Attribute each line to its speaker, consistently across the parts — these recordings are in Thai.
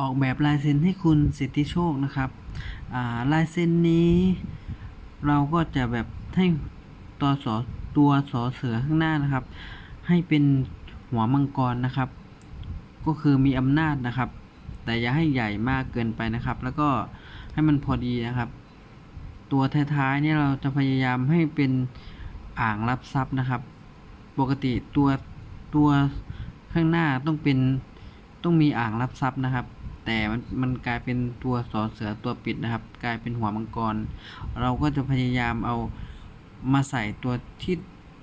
Speaker 1: ออกแบบลายเซ็นให้คุณสิทธิโชคนะครับาลายเซ็นนี้เราก็จะแบบให้ตัวสอตัวสอเสือข้างหน้านะครับ ให้เป็นหัวมังกรนะครับ ก็คือมีอำนาจนะครับ แต่อย่าให้ใหญ่มากเกินไปนะครับ แล้วก็ให้มันพอดีนะครับ ตัวท้ายๆเนี่ยเราจะพยายามให้เป็นอ่างรับทรัพย์นะครับ ปกติตัวตัวข้างหน้าต้องเป็นต้องมีอ่างรับทรัพย์นะครับ แต่มันมันกลายเป็นตัวสอเสือตัวปิดนะครับ กลายเป็นหัวมังกร เราก็จะพยายามเอามาใส่ตัวที่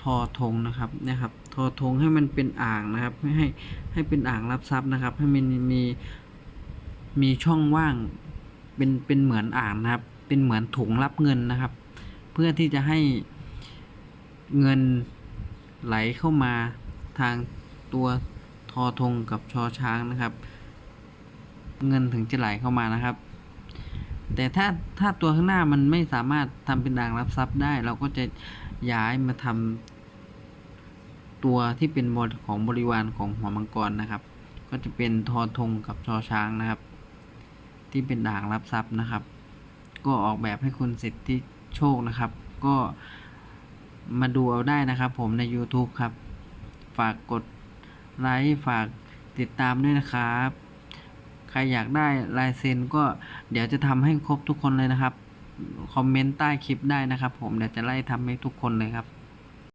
Speaker 1: ทอธงนะครับนะครับทอธงให้มันเป็นอ่างนะครับให้ให้ให้เป็นอ่างรับทรัพย์นะครับ ให้มันมีมีช่องว่างเป็นเป็นเหมือนอ่างนะครับ เป็นเหมือนถุงรับเงินนะครับ เพื่อที่จะให้เงินไหลเข้ามาทางตัวทอธงกับชอช้างนะครับ เงินถึงจะไหลเข้ามานะครับ แต่ถ้าถ้าตัวข้างหน้ามันไม่สามารถทำเป็นอ่างรับทรัพย์ได้ เราก็จะย้ายมาทำตัวที่เป็นบริของบริวารของหัวมังกรนะครับ ก็จะเป็นทอธงกับชอช้างนะครับ ที่เป็นอ่างรับทรัพย์นะครับ ก็ออกแบบให้คุณสิทธิโชคนะครับ ก็มาดูเอาได้นะครับ ผมใน YouTube ครับ ฝากกดไลค์ฝากติดตามด้วยนะครับ รอยากได้ลายเซ็นก็เดี๋ยวจะทำให้ครบทุกคนเลยนะครับ คอมเมนต์ใต้คลิปได้นะครับ ผมเดี๋ยวจะไล่ทำให้ทุกคนเลยครับ